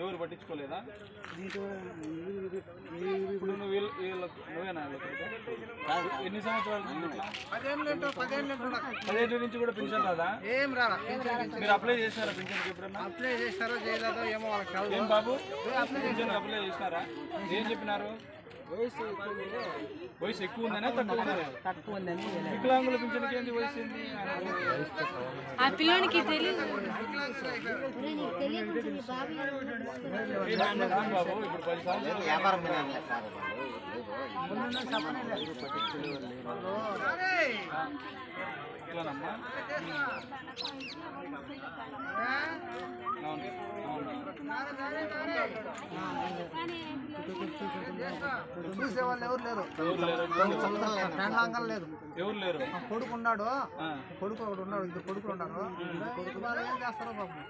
ఎవరు పట్టించుకోలేదా? ఇప్పుడు నువ్వు వీళ్ళ వీళ్ళకు నువ్వేనా వీళ్ళకి ఎన్ని సంవత్సరాల నుంచి కూడా పెన్షన్ రాదా? ఏం రాలా? మీరు అప్లై చేసినారా పెన్షన్కి ఎప్పుడన్నా? అప్లై చేస్తారో చేయలేదో ఏమో వాళ్ళకి. ఏం బాబు? పెన్షన్ అప్లై చేసినారా? ఏం చెప్పినారు? వయసు ఎక్కువ ఉందనే తక్కువ ఉందనే తక్కువ ఉందని వికలాంగుల పెన్షన్కి ఏంది వయసు ఏంది? ఆ పిల్లోనికి తెలియదు వ్యాపారం ఇట్లానమ్మా? ఎవరు లేరు పెండ్లాంగం లేదు ఎవరు లేరు కొడుకు ఉన్నాడు. కొడుకు ఒకడు ఉన్నాడు ఇద్దరు కొడుకులు ఉన్నారు. కొడుకు వాళ్ళు ఏం చేస్తారో పాపం.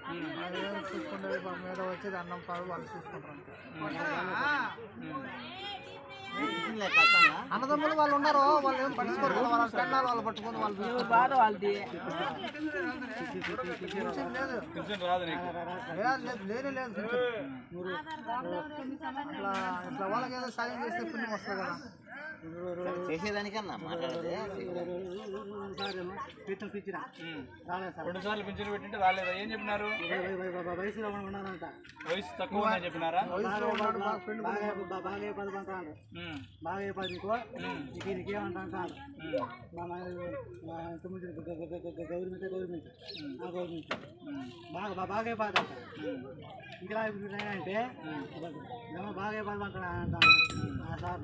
చూసుకుంటారు పాపం మీద వచ్చేది అన్నం పాడు వాళ్ళు చూసుకుంటారు. అన్నదమ్ములు వాళ్ళు ఉన్నారు వాళ్ళు ఏం పట్టించుకోరు కదా, వాళ్ళ పెళ్ళాలు వాళ్ళు పట్టుకొని వాళ్ళు చూసుకుంటారు. పెన్షన్ లేదు. లేదు వాళ్ళకి ఏదో సాయం చేస్తే పుణ్యం వస్తుంది కదా. చేసేదానికన్నా మాట్లాడితే ఉమ్. రెండు సార్లు పెన్షన్ పెట్టింటే రాలేదా ఏం చెప్పినారు వయసులో ఉన్నారంట వయసు తక్కువ ఉందని చెప్పినారా బాగా పదమంటాడు ఉమ్. బాగా పదికో నీకు నీకేమంటాడు ఉమ్. మన తొమ్మిది గవర్నమెంట్ గవర్నమెంట్ ఆ గవర్నమెంట్ బాగా బా- బాగా పాదంట ఇంకా అంటే ఏమో బాగా పదమంటాడు అంటాను ఆ సార్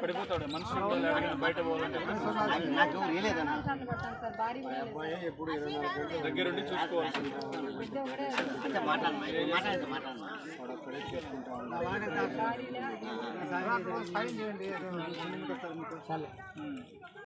పడిపోతాడు మనిషి బయట పోవాలంటే దగ్గరుండి చూసుకోవాల్సింది